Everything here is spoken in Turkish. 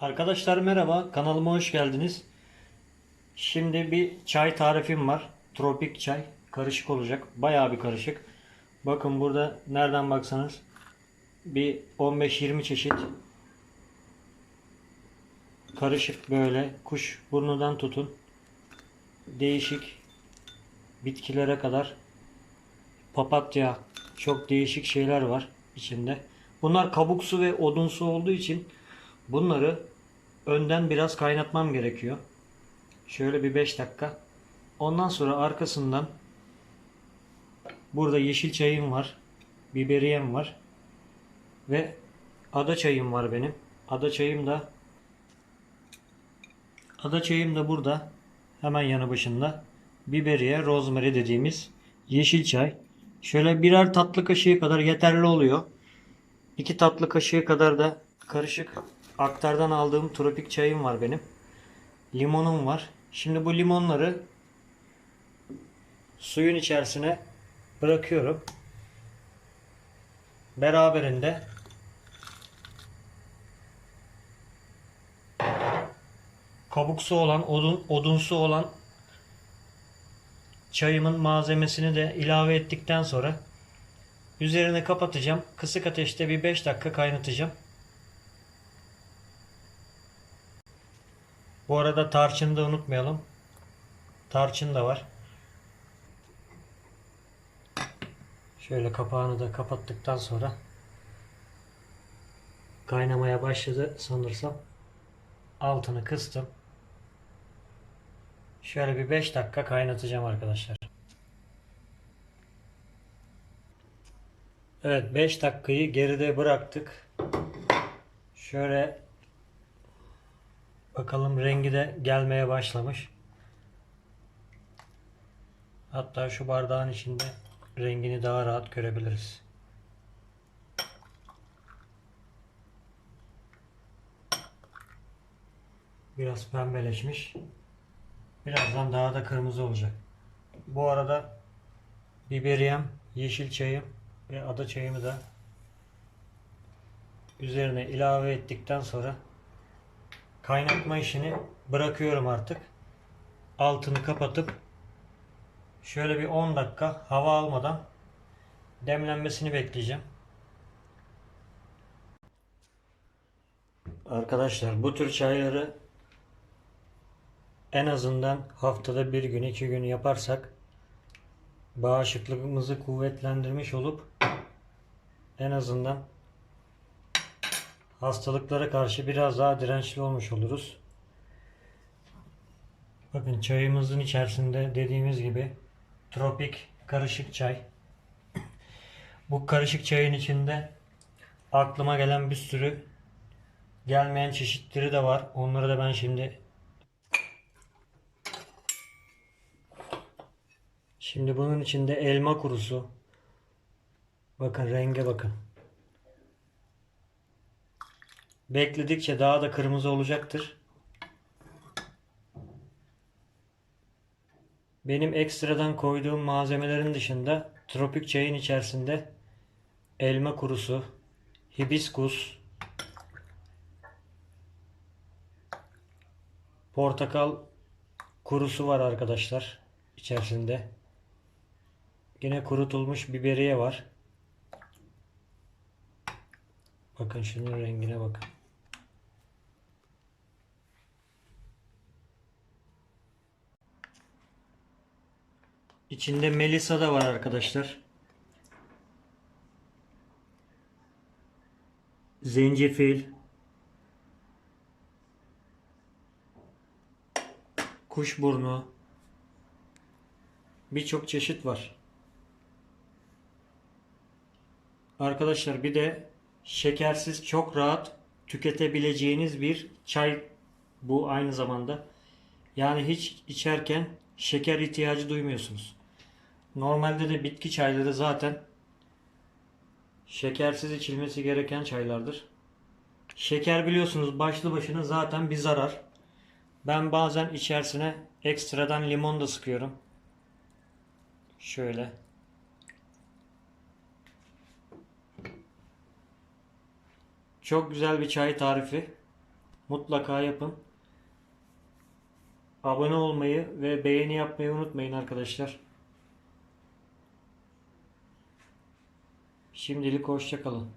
Arkadaşlar merhaba, kanalıma hoş geldiniz. Şimdi bir çay tarifim var. Tropik çay. Karışık olacak. Bayağı bir karışık. Bakın burada nereden baksanız bir 15-20 çeşit karışık böyle kuş burnundan tutun değişik bitkilere kadar papatya çok değişik şeyler var içinde. Bunlar kabuksu ve odunsu olduğu için bunları önden biraz kaynatmam gerekiyor. Şöyle bir 5 dakika. Ondan sonra arkasından burada yeşil çayım var. Biberiyem var. Ve ada çayım var benim. Ada çayım da ada çayım da burada. Hemen yanı başında. Biberiye, rosemary dediğimiz yeşil çay. Şöyle birer tatlı kaşığı kadar yeterli oluyor. 2 tatlı kaşığı kadar da karışık aktardan aldığım tropik çayım var benim. Limonum var. Şimdi bu limonları suyun içerisine bırakıyorum. Beraberinde kabuksu olan, odun, odunsu olan çayımın malzemesini de ilave ettikten sonra üzerine kapatacağım. Kısık ateşte bir 5 dakika kaynatacağım. Bu arada tarçını da unutmayalım. Tarçın da var. Şöyle kapağını da kapattıktan sonra kaynamaya başladı sanırsam. Altını kıstım. Şöyle bir 5 dakika kaynatacağım arkadaşlar. Evet 5 dakikayı geride bıraktık. Şöyle bakalım rengi de gelmeye başlamış. Hatta şu bardağın içinde rengini daha rahat görebiliriz. Biraz pembeleşmiş. Birazdan daha da kırmızı olacak. Bu arada biberiyem, yeşil çayım ve ada çayımı da üzerine ilave ettikten sonra kaynatma işini bırakıyorum artık. Altını kapatıp şöyle bir 10 dakika hava almadan demlenmesini bekleyeceğim. Arkadaşlar bu tür çayları en azından haftada bir gün iki gün yaparsak bağışıklığımızı kuvvetlendirmiş olup en azından hastalıklara karşı biraz daha dirençli olmuş oluruz. Bakın çayımızın içerisinde dediğimiz gibi tropik karışık çay. Bu karışık çayın içinde aklıma gelen bir sürü gelmeyen çeşitleri de var. Onları da ben şimdi Şimdi bunun içinde elma kurusu. Bakın renge bakın. Bekledikçe daha da kırmızı olacaktır. Benim ekstradan koyduğum malzemelerin dışında tropik çayın içerisinde elma kurusu, hibiskus, portakal kurusu var arkadaşlar içerisinde. Yine kurutulmuş biberiye var. Bakın şunun rengine bakın. İçinde melisa da var arkadaşlar. Zencefil. Kuşburnu. Birçok çeşit var. Arkadaşlar bir de şekersiz çok rahat tüketebileceğiniz bir çay bu aynı zamanda. Yani hiç içerken şeker ihtiyacı duymuyorsunuz. Normalde de bitki çayları zaten şekersiz içilmesi gereken çaylardır. Şeker biliyorsunuz başlı başına zaten bir zarar. Ben bazen içerisine ekstradan limon da sıkıyorum. Şöyle. Çok güzel bir çay tarifi. mutlaka yapın. Abone olmayı ve beğeni yapmayı unutmayın arkadaşlar. Şimdilik hoşça kalın.